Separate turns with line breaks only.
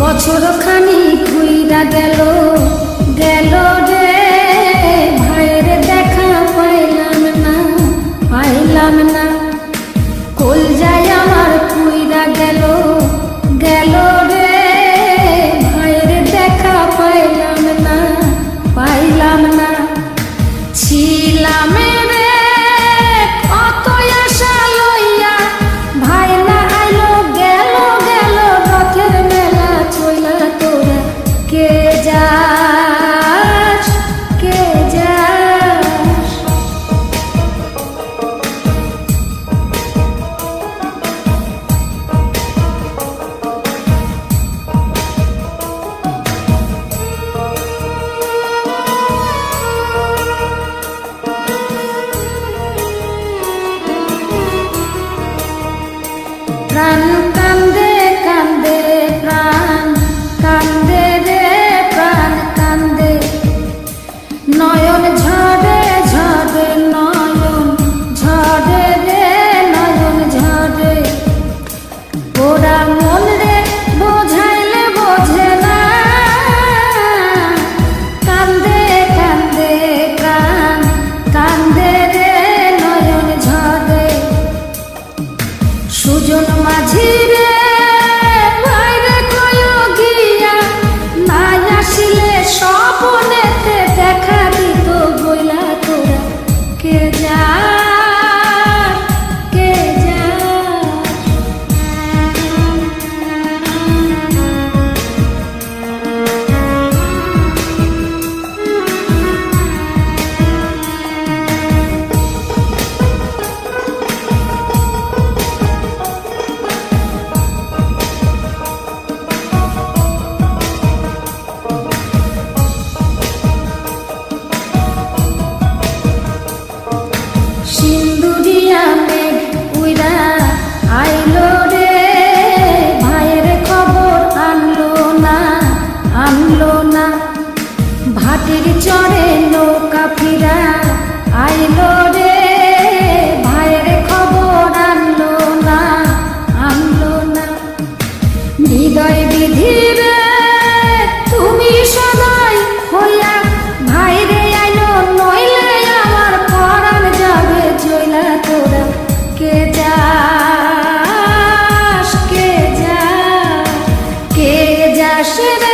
বছর খানি ঘুইরা গেল গেল রে। ভাইয়ের দেখা পাইলাম না পাইলাম না। কল যায় আমার কুইরা গেল গেল রে। ভাইয়ের দেখা পাইলাম না পাইলাম না। ছিলাম Yeah. মাটির চরে নৌকা ফিরা আইলো রে। ভাইয়ের খবর আনলো না আনলো না। হৃদয় বিধি রে তুমি সদাই হইয়া ভাইরে আইলো, নইলে আমার পরাণ যাবে জইলা তোরা। কে যা কে যা কে যা সে